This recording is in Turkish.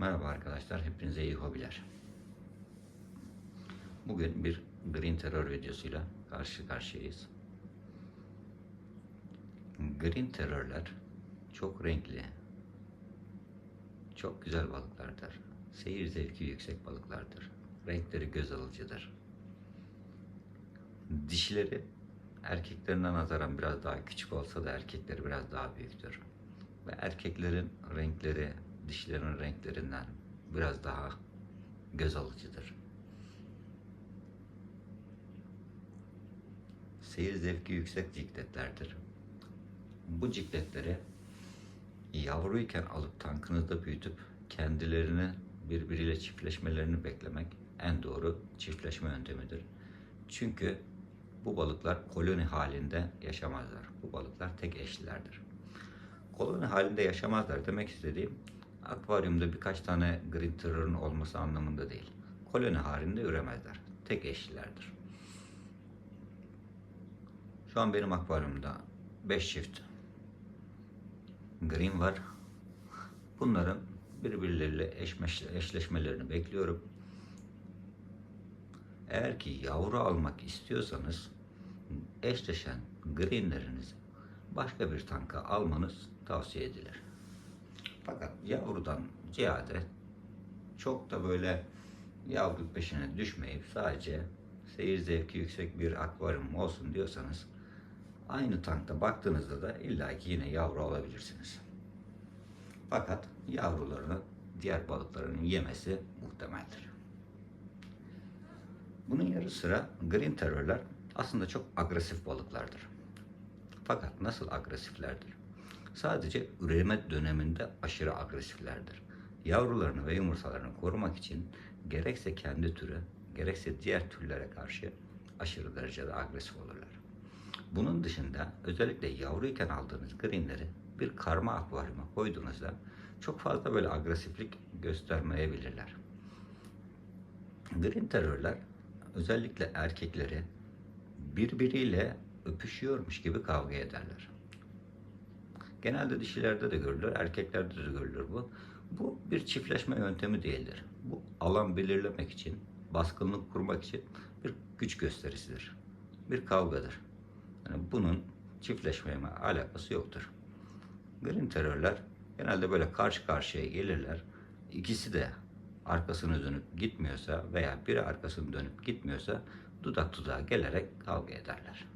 Merhaba arkadaşlar, hepinize iyi hobiler. Bugün bir green terror videosuyla karşı karşıyayız. Green terrorlar çok renkli, çok güzel balıklardır. Seyir zevki yüksek balıklardır. Renkleri göz alıcıdır. Dişleri erkeklerinden nazaran biraz daha küçük olsa da erkekleri biraz daha büyüktür. Ve erkeklerin renkleri dişlerin renklerinden biraz daha göz alıcıdır. Seyir zevki yüksek cikletlerdir. Bu cikletleri yavruyken alıp tankınızda büyütüp kendilerini birbiriyle çiftleşmelerini beklemek en doğru çiftleşme yöntemidir. Çünkü bu balıklar koloni halinde yaşamazlar. Bu balıklar tek eşlilerdir. Koloni halinde yaşamazlar demek istediğim akvaryumda birkaç tane green olması anlamında değil. Koloni halinde üremezler. Tek eşlilerdir. Şu an benim akvaryumda 5 çift green var. Bunların birbirleriyle eşleşmelerini bekliyorum. Eğer ki yavru almak istiyorsanız eşleşen greenlerinizi başka bir tanka almanız tavsiye edilir. Fakat yavrudan ziyade çok da böyle yavru peşine düşmeyip sadece seyir zevki yüksek bir akvaryum olsun diyorsanız aynı tankta baktığınızda da illaki yine yavru alabilirsiniz. Fakat yavrularını diğer balıkların yemesi muhtemeldir. Bunun yanı sıra green terrorlar aslında çok agresif balıklardır. Fakat nasıl agresiflerdir? Sadece üreme döneminde aşırı agresiflerdir. Yavrularını ve yumurtalarını korumak için gerekse kendi türü, gerekse diğer türlere karşı aşırı derecede agresif olurlar. Bunun dışında özellikle yavruyken aldığınız greenleri bir karma akvaryuma koyduğunuzda çok fazla böyle agresiflik göstermeyebilirler. Green terrorlar özellikle erkekleri birbiriyle öpüşüyormuş gibi kavga ederler. Genelde dişilerde de görülür, erkeklerde de görülür bu. Bu bir çiftleşme yöntemi değildir. Bu alan belirlemek için, baskınlık kurmak için bir güç gösterisidir. Bir kavgadır. Yani bunun çiftleşmeye alakası yoktur. Green terörler genelde böyle karşı karşıya gelirler. İkisi de arkasını dönüp gitmiyorsa veya biri arkasını dönüp gitmiyorsa dudak dudağa gelerek kavga ederler.